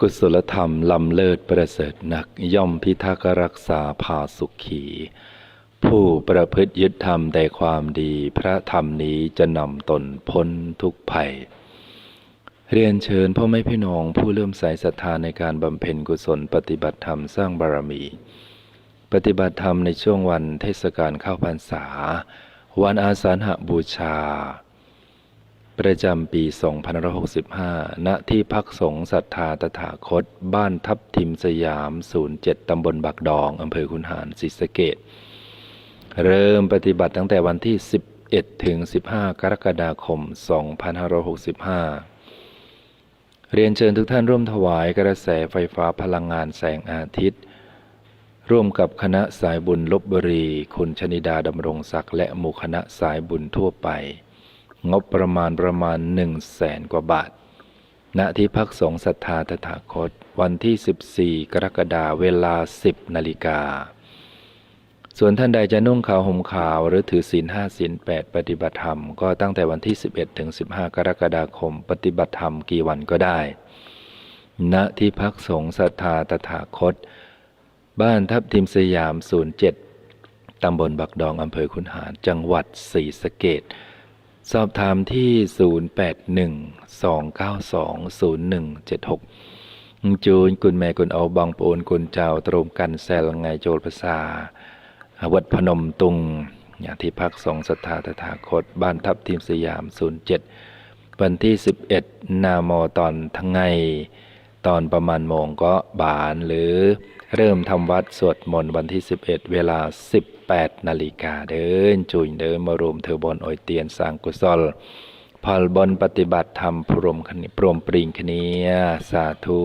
กุศลธรรมลำเลิศประเสริฐนักย่อมพิทักษ์รักษาพาสุขี ผู้ประพฤติยึดธรรมแต่ความดีพระธรรมนี้จะนำตนพ้นทุกภัย เรียนเชิญพ่อแม่พี่น้องผู้เลื่มใส่ศรัทธาในการบำเพ็ญกุศลปฏิบัติธรรมสร้างบารมี ปฏิบัติธรรมในช่วงวันเทศกาลเข้าพรรษา วันอาสาฬหบูชา ประจำปี 2565 ณ ที่พักสงฆ์ศรัทธาตถาคต บ้านทับทิมสยาม 07 ตำบลบักดอง อำเภอคุนหารศรีสะเกดเริ่มปฏิบัติตั้งแต่วันที่ 11 ถึง 15 กรกฎาคม 2565 เรียนเชิญทุกท่านร่วมถวายกระแสไฟฟ้าพลังงานแสงอาทิตย์ ร่วมกับคณะสายบุญลบบุรี คุณชนิดาดำรงศักดิ์และหมู่คณะสายบุญทั่วไป งบประมาณประมาณ1 0 0 0 0แสนกว่าบาท ณที่พักสงศรัทธาตถาคต วันที่ 14 กรกฎาเวลา 10นาฬิกา ส่วนท่านใดจะนุ่งขาวห่มขาวหรือถือศีลห้าศีลแปดปฏิบัติธรรม ก็ตั้งแต่วันที่ 11 ถึง 15 กรกฎาคม ปฏิบัติธรรมกี่วันก็ได้ ณที่พักสงศรัทธาตถาคต บ้านทับทิมสยาม 07ตำบลบักดองอำเภอคุนหารจังหวัดศรีสะเกด สอบถามที่ 0812920176 จูนกุณแม่กุณเอาบางปูนกุณเจ้าตรมกันแซลไงโจลภาษาวัดพนมตุงอย่างที่พักสงสถาตถาคต บ้านทับทิมสยาม 07 วันที่ 11 นาโมตอนทั้งไง ตอนประมาณโมงก็บานหรือเริ่มทำวัดสวดมนต์วันที่ 11 เวลา 18 นาฬิกาเดินจุยเดินมารวมเทอร์บอนออยเตียนสร้างกุศลพลบนปฏิบัติธรรมพรมคณิพรมปริงคเนียสาธุ